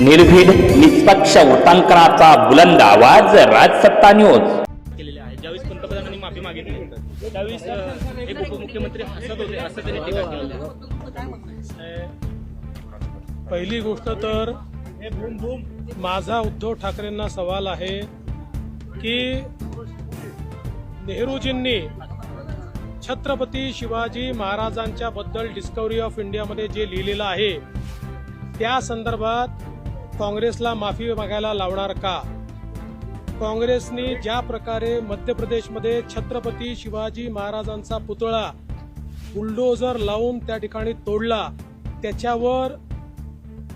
निर्भीड निष्पक्ष उटंकराचा बुलंद आवाज राजसत्ता न्यूज केलेले आहे ज्यावेळेस पंतप्रधानांनी माफी मागितली त्यावेळेस अ, एक उपमुख्यमंत्री हसत होते असं त्यांनी टीका केलेली आहे. पहिली गोष्ट तर माझा उद्धव ठाकरेंना सवाल आहे की नेहरूजींनी छत्रपती शिवाजी महाराजांच्या बद्दल डिस्कवरी ऑफ इंडियामध्ये जे लिहिलेलं आहे त्या संदर्भात काँग्रेसला माफी मागायला लावणार का? काँग्रेसने ज्या प्रकारे मध्य प्रदेशमध्ये छत्रपती शिवाजी महाराजांचा पुतळा बुलडोजर लावून त्या ठिकाणी तोडला त्याच्यावर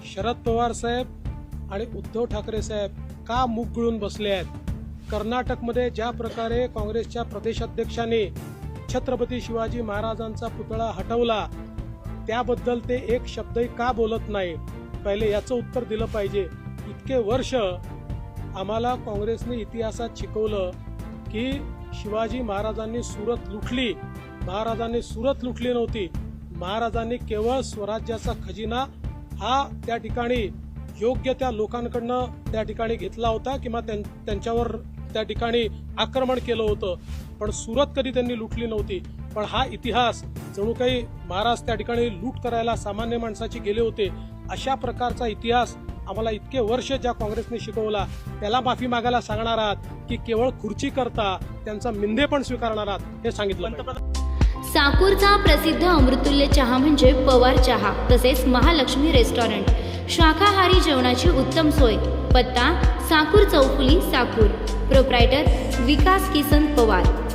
शरद पवार साहेब आणि उद्धव ठाकरे साहेब का मुख गळून बसले आहेत? कर्नाटकमध्ये ज्या प्रकारे काँग्रेसच्या प्रदेशाध्यक्षाने छत्रपती शिवाजी महाराजांचा पुतळा हटवला त्याबद्दल ते एक शब्दही का बोलत नाही पहिले याचं उत्तर दिलं पाहिजे. इतके वर्ष आम्हाला काँग्रेसने इतिहासात शिकवलं की शिवाजी महाराजांनी सुरत लुटली. महाराजांनी सुरत लुटली नव्हती. महाराजांनी केवळ स्वराज्याचा खजिना हा त्या ठिकाणी योग्य त्या लोकांकडनं त्या ठिकाणी घेतला होता किंवा त्यां- त्यांच्यावर त्या ठिकाणी आक्रमण केलं होतं. पण सुरत कधी त्यांनी लुटली नव्हती. पण हा इतिहास जणू काही महाराज त्या ठिकाणी लूट करायला सामान्य माणसाची गेले होते. अशा प्रकारचा इतिहास आम्हाला इतके वर्ष ज्या काँग्रेसने शिकवला त्याला माफी मागायला सांगणार आहात की केवळ खुर्ची करता त्यांचा मिंदे पण स्वीकारणार आहात हे सांगितलं साकूरचा प्रसिद्ध अमृतुल्य चहा म्हणजे पवार चहा तसेच महालक्ष्मी रेस्टॉरंट. शाकाहारी जेवणाची उत्तम सोय. पत्ता साकूर चौफुली साकूर. प्रोप्रायटर विकास किसन पवार.